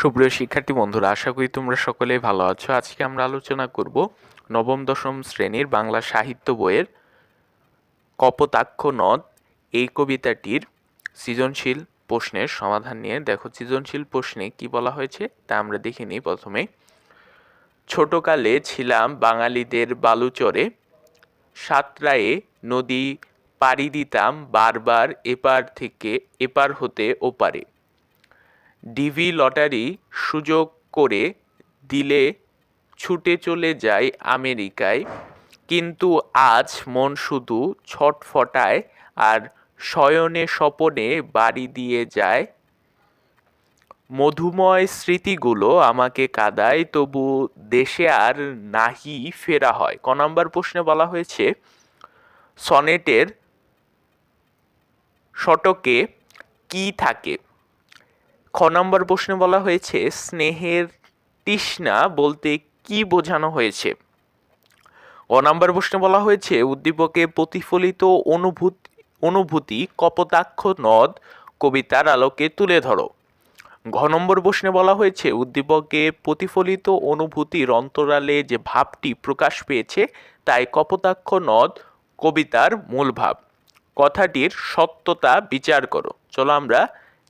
সুপ্রিয় শিক্ষার্থী বন্ধুরা, আশা করি তোমরা সকলেই ভালো আছো। আজকে আমরা আলোচনা করব নবম, দশম শ্রেণির বাংলা সাহিত্য বইয়ের কপোতাক্ষ নদ এই কবিতাটির সৃজনশীল প্রশ্নের সমাধান নিয়ে। দেখো, সৃজনশীল প্রশ্নে কি বলা হয়েছে তা আমরা দেখে নিই প্রথমে। ছোটকালে ছিলাম বাঙালিদের বালুচরে, সাতরায়ে নদী পাড়ি দিতাম বারবার এপার থেকে এপার হতে ওপারে। ডিভি লটারি সুযোগ করে দিলে ছুটে চলে যায় আমেরিকায়। কিন্তু আজ মন শুধু ছটফটায় আর শয়নে স্বপনে বাড়ি দিয়ে যায়। মধুময় স্মৃতিগুলো আমাকে কাদায়, তবু দেশে আর নাহি ফেরা হয়। ক নম্বর প্রশ্নে বলা হয়েছে, সনেটের শটকে কি থাকে? খ নম্বর প্রশ্নে বলা হয়েছে, স্নেহের তৃষ্ণা বলতে কি বোঝানো হয়েছে? ক নম্বর প্রশ্নে বলা হয়েছে, উদ্দীপকে প্রতিফলিত অনুভূতি অনুভূতি, কপোতাক্ষ নদ, কবিতার আলোকে তুলে ধরো। ঘ নম্বর প্রশ্নে বলা হয়েছে, উদ্দীপকে প্রতিফলিত অনুভূতির অন্তরালে যে ভাবটি প্রকাশ পেয়েছে, তাই কপোতাক্ষ নদ, কবিতার মূল ভাব। কথাটির সত্যতা বিচার করো। চলো আমরা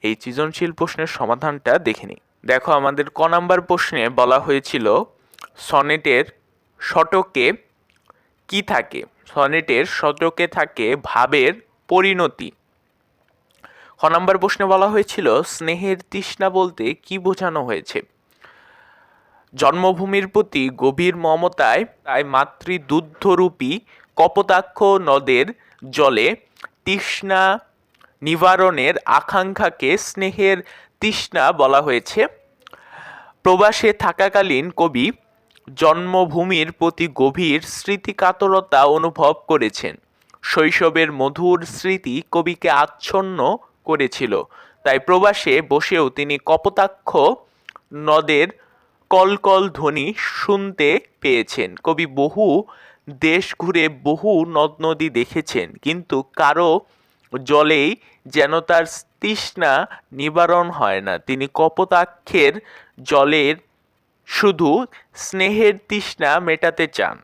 এই সৃজনশীল প্রশ্নের সমাধানটা দেখে নিই। দেখো, আমাদের ক নাম্বার প্রশ্নে বলা হয়েছিল, সনেটের শতকে কি থাকে? সনেটের শতকে থাকে ভাবের পরিণতি। খ নম্বর প্রশ্নে বলা হয়েছিল, স্নেহের তৃষ্ণা বলতে কি বোঝানো হয়েছে? জন্মভূমির প্রতি গভীর মমতায় তাই মাতৃদুগ্ধরূপী কপোতাক্ষ নদের জলে তৃষ্ণা নিবারণের আকাঙ্ক্ষাকে স্নেহের তৃষ্ণা বলা হয়েছে। প্রবাসে থাকাকালীন কবি জন্মভূমির প্রতি গভীর স্মৃতিকাতরতা অনুভব করেছেন। শৈশবের মধুর স্মৃতি কবিকে আচ্ছন্ন করেছিল। তাই প্রবাসে বসেও তিনি কপোতাক্ষ নদের কলকল ধ্বনি শুনতে পেয়েছেন। কবি বহু দেশ ঘুরে বহু নদ নদী দেখেছেন, কিন্তু কারও জলেই যেন তার তৃষ্ণা নিবারণ হয় না। তিনি কপোতাক্ষের জলের শুধু স্নেহের তৃষ্ণা মেটাতে চান।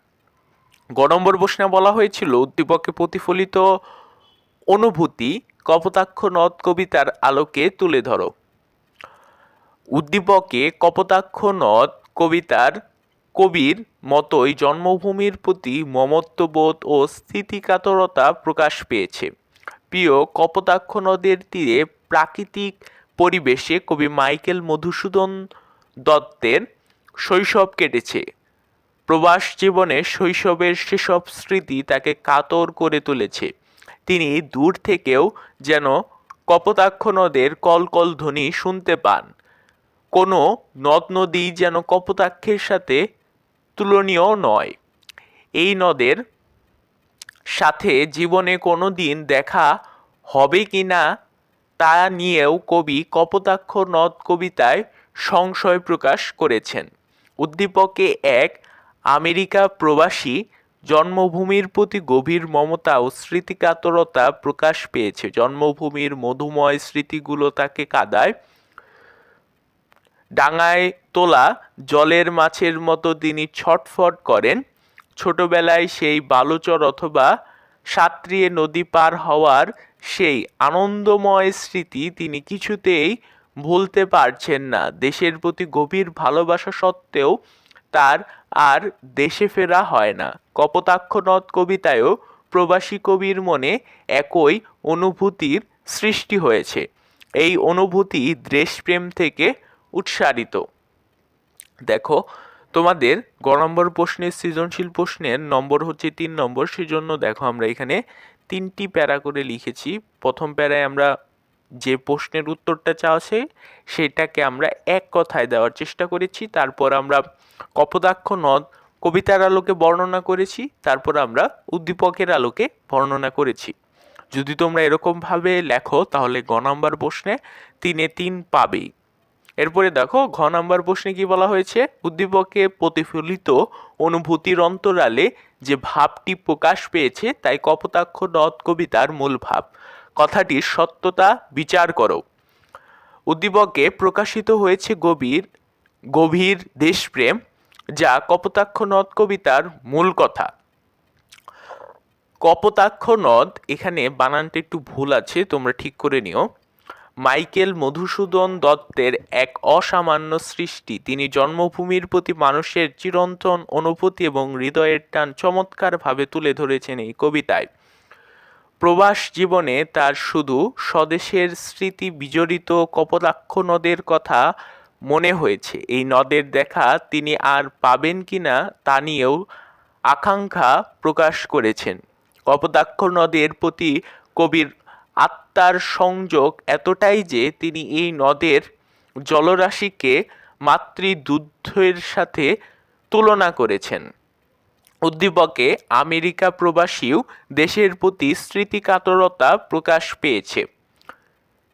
গ নম্বর বলা হয়েছিল, উদ্দীপকে প্রতিফলিত অনুভূতি কপোতাক্ষ নদ কবিতার আলোকে তুলে ধরো। উদ্দীপকে কপোতাক্ষ নদ কবিতার কবির মতোই জন্মভূমির প্রতি মমত্ববোধ ও স্থিতিকাতরতা প্রকাশ পেয়েছে। প্রিয় কপোতাক্ষ নদের তীরে প্রাকৃতিক পরিবেশে কবি মাইকেল মধুসূদন দত্তের শৈশব কেটেছে। প্রবাস জীবনে শৈশবের সেসব স্মৃতি তাকে কাতর করে তুলেছে। তিনি দূর থেকেও যেন কপোতাক্ষ নদের কলকল ধ্বনি শুনতে পান। কোনো নদ নদী যেন কপোতাক্ষের সাথে তুলনীয় নয়। এই নদের সাথে জীবনে কোনো দিন দেখা হবে কি না তা নিয়েও কবি কপোতাক্ষ নদ কবিতায় সংশয় প্রকাশ করেছেন। উদ্দীপকে এক আমেরিকা প্রবাসী জন্মভূমির প্রতি গভীর মমতা ও স্মৃতিকাতরতা প্রকাশ পেয়েছে। জন্মভূমির মধুময় স্মৃতিগুলো তাকে কাদায় ডাঙায় তোলা, জলের মাছের মতো তিনি ছটফট করেন। ছোটবেলায় সেই বালুচর অথবা সাত্রিয়ে নদী পার হওয়ার সেই আনন্দময় স্মৃতি তিনি কিছুতেই ভুলতে পারছেন না। দেশের প্রতি গভীর ভালোবাসা সত্ত্বেও তার আর দেশে ফেরা হয় না। কপোতাক্ষ নদ কবিতায়ও প্রবাসী কবির মনে একই অনুভূতির সৃষ্টি হয়েছে। এই অনুভূতি দেশপ্রেম থেকে উৎসারিত। দেখো তোমাদের গ নম্বর প্রশ্নের সৃজনশীল প্রশ্নের নম্বর হচ্ছে তিন নম্বর, সেজন্য দেখো আমরা এখানে তিনটি প্যারা করে লিখেছি। প্রথম প্যারায় আমরা যে প্রশ্নের উত্তরটা চাওয়াছে সেটাকে আমরা এক কথায় দেওয়ার চেষ্টা করেছি। তারপর আমরা কপোতাক্ষ নদ কবিতার আলোকে বর্ণনা করেছি, তারপর আমরা উদ্দীপকের আলোকে বর্ণনা করেছি। যদি তোমরা এরকমভাবে লেখো, তাহলে গ নম্বর প্রশ্নে তিনে তিন পাবেই। এরপরে দেখো, ঘ নাম্বার প্রশ্নে কি বলা হয়েছে? উদ্দীপকে প্রতিফলিত অনুভূতির অন্তরালে যে ভাবটি প্রকাশ পেয়েছে, তাই কপোতাক্ষ নদ কবিতার মূল ভাব। কথাটির সত্যতা বিচার করো। উদ্দীপকে প্রকাশিত হয়েছে গভীর গভীর দেশপ্রেম, যা কপোতাক্ষ নদ কবিতার মূল কথা। কপোতাক্ষ নদ, এখানে বানানটা একটু ভুল আছে, তোমরা ঠিক করে নিও। মাইকেল মধুসূদন দত্তের এক অসামান্য সৃষ্টি। তিনি জন্মভূমির প্রতি মানুষের চিরন্তন অনুভূতি এবং হৃদয়ের টান চমৎকারভাবে তুলে ধরেছেন এই কবিতায়। প্রবাস জীবনে তার শুধু স্বদেশের স্মৃতি বিজড়িত কপোতাক্ষ নদের কথা মনে হয়েছে। এই নদের দেখা তিনি আর পাবেন কি না তা নিয়েও আকাঙ্ক্ষা প্রকাশ করেছেন। কপোতাক্ষ নদের প্রতি কবির আত্মার সংযোগ এতটাই যে তিনি এই নদের জলরাশিকে মাতৃদুগ্ধের সাথে তুলনা করেছেন। উদ্দীপকে আমেরিকা প্রবাসীও দেশের প্রতি স্মৃতিকাতরতা প্রকাশ পেয়েছে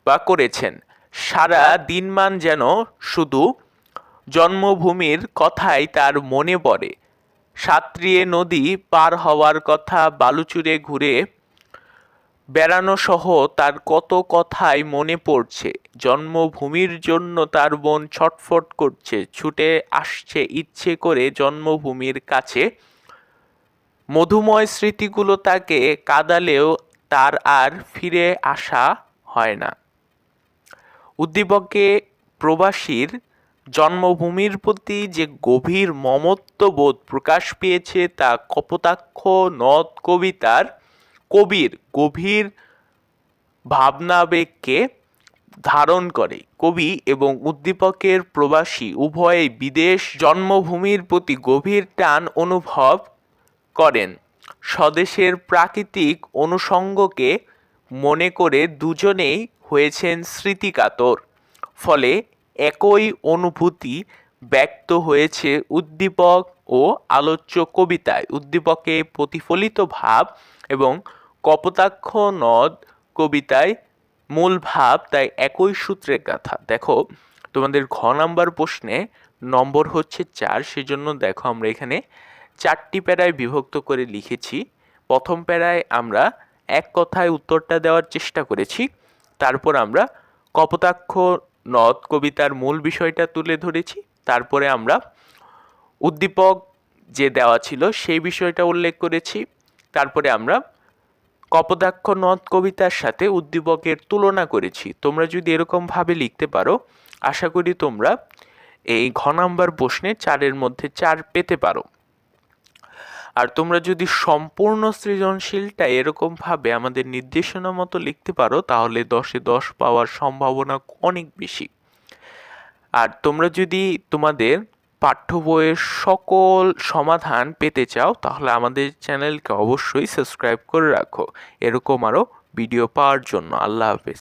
বা করেছেন। সারা দিনমান যেন শুধু জন্মভূমির কথাই তার মনে পড়ে। সাত্রিয়ে নদী পার হওয়ার কথা বালুচুরে ঘুরে বেড়ানো সহ তার কত কথাই মনে পড়ছে। জন্মভূমির জন্য তার বোন ছটফট করছে, ছুটে আসছে ইচ্ছে করে জন্মভূমির কাছে। মধুময় স্মৃতিগুলো তাকে কাদালেও তার আর ফিরে আসা হয় না। উদ্দীপকে প্রবাসীর জন্মভূমির প্রতি যে গভীর মমত্ববোধ প্রকাশ পেয়েছে তা কপোতাক্ষ নদ কবিতার কবির, গভীর ভাবনাবেগকে ধারণ করে। কবি এবং উদ্দীপকের প্রবাসী উভয়ই বিদেশ জন্মভূমির প্রতি গভীর টান অনুভব করেন। স্বদেশের প্রাকৃতিক অনুষঙ্গকে মনে করে দুজনেই হয়েছেন স্মৃতিকাতর। ফলে একই অনুভূতি ব্যক্ত হয়েছে উদ্দীপক ও আলোচ্য কবিতায়। উদ্দীপকে প্রতিফলিত ভাব এবং কপোতাক্ষ নদ কবিতায় মূল ভাব, তাই একই সূত্রের কথা। দেখো, তোমাদের ঘ নাম্বার প্রশ্নে নম্বর হচ্ছে চার, সেজন্য দেখো আমরা এখানে চারটি প্যারায় বিভক্ত করে লিখেছি। প্রথম প্যারায় আমরা এক কথায় উত্তরটা দেওয়ার চেষ্টা করেছি। তারপর আমরা কপোতাক্ষ নদ কবিতার মূল বিষয়টা তুলে ধরেছি। তারপরে আমরা উদ্দীপক যে দেওয়া ছিল, সেই বিষয়টা উল্লেখ করেছি। তারপরে আমরা কপোতাক্ষ নদ কবিতার সাথে উদ্দীপকের তুলনা করেছি। তোমরা যদি এরকমভাবে লিখতে পারো, আশা করি তোমরা এই ঘ নাম্বার প্রশ্নে চারের মধ্যে চার পেতে পারো। আর তোমরা যদি সম্পূর্ণ সৃজনশীলটা এরকমভাবে আমাদের নির্দেশনা মতো লিখতে পারো, তাহলে দশে দশ পাওয়ার সম্ভাবনা অনেক বেশি। আর তোমরা যদি তোমাদের পাঠ্য বইয়ের সকল সমাধান পেতে চাও, তাহলে আমাদের চ্যানেলকে অবশ্যই সাবস্ক্রাইব করে রাখো। এরকম আরও ভিডিও পাওয়ার জন্য। আল্লাহ হাফেজ।